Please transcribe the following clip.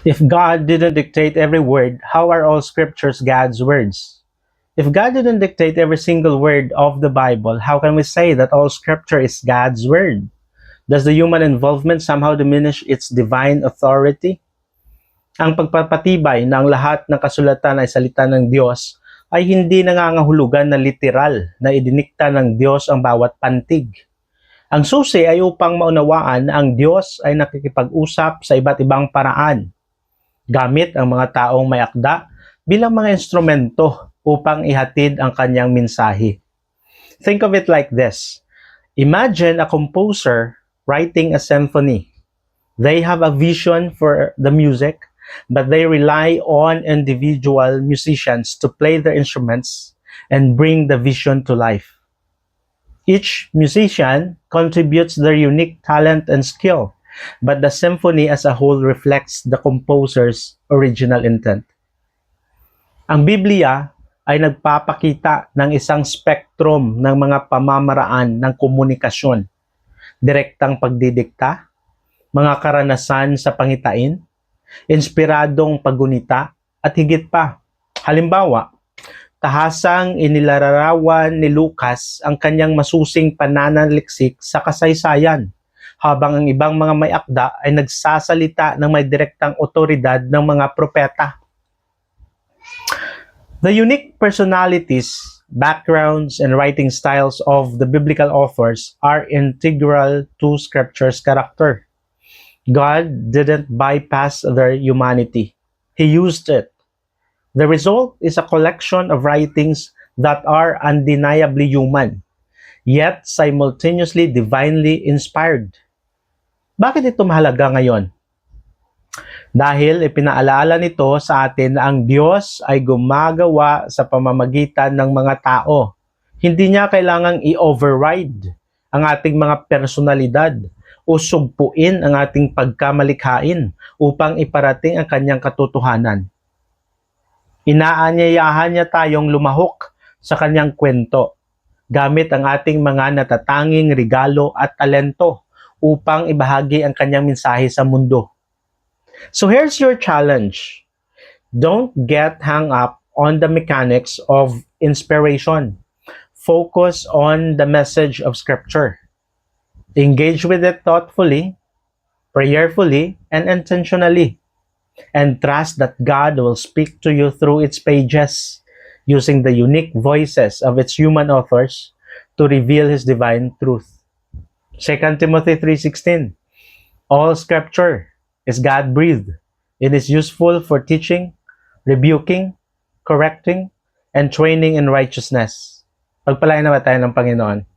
If God didn't dictate every word, how are all scriptures God's words? If God didn't dictate every single word of the Bible, how can we say that all scripture is God's word? Does the human involvement somehow diminish its divine authority? Ang pagpapatibay na ang lahat ng kasulatan ay salita ng Diyos ay hindi nangangahulugan na literal na idinikta ng Diyos ang bawat pantig. Ang susi ay upang maunawaan na ang Diyos ay nakikipag-usap sa iba't ibang paraan gamit ang mga taong may akda bilang mga instrumento upang ihatid ang kanyang mensahe. Think of it like this. Imagine a composer writing a symphony. They have a vision for the music, but they rely on individual musicians to play their instruments and bring the vision to life. Each musician contributes their unique talent and skill, but the symphony as a whole reflects the composer's original intent. Ang Biblia ay nagpapakita ng isang spektrum ng mga pamamaraan ng komunikasyon, direktang pagdidikta, mga karanasan sa pangitain, inspiradong paggunita, at higit pa. Halimbawa, tahasang inilararawan ni Lucas ang kanyang masusing pananaliksik sa kasaysayan, habang ang ibang mga may akda ay nagsasalita ng may direktang otoridad ng mga propeta. The unique personalities, backgrounds, and writing styles of the biblical authors are integral to Scripture's character. God didn't bypass their humanity, He used it. The result is a collection of writings that are undeniably human, yet simultaneously divinely inspired. Bakit ito mahalaga ngayon? Dahil ipinaalala nito sa atin na ang Diyos ay gumagawa sa pamamagitan ng mga tao. Hindi niya kailangang i-override ang ating mga personalidad o sugpuin ang ating pagkamalikhain upang iparating ang kanyang katotohanan. Inaanyayahan niya tayong lumahok sa kanyang kwento gamit ang ating mga natatanging regalo at talento upang ibahagi ang kanyang mensahe sa mundo. So here's your challenge. Don't get hung up on the mechanics of inspiration. Focus on the message of Scripture. Engage with it thoughtfully, prayerfully, and intentionally. And trust that God will speak to you through its pages, using the unique voices of its human authors to reveal His divine truth. 2 Timothy 3.16 All Scripture is God-breathed. It is useful for teaching, rebuking, correcting, and training in righteousness. Pagpalain naman tayo ng Panginoon.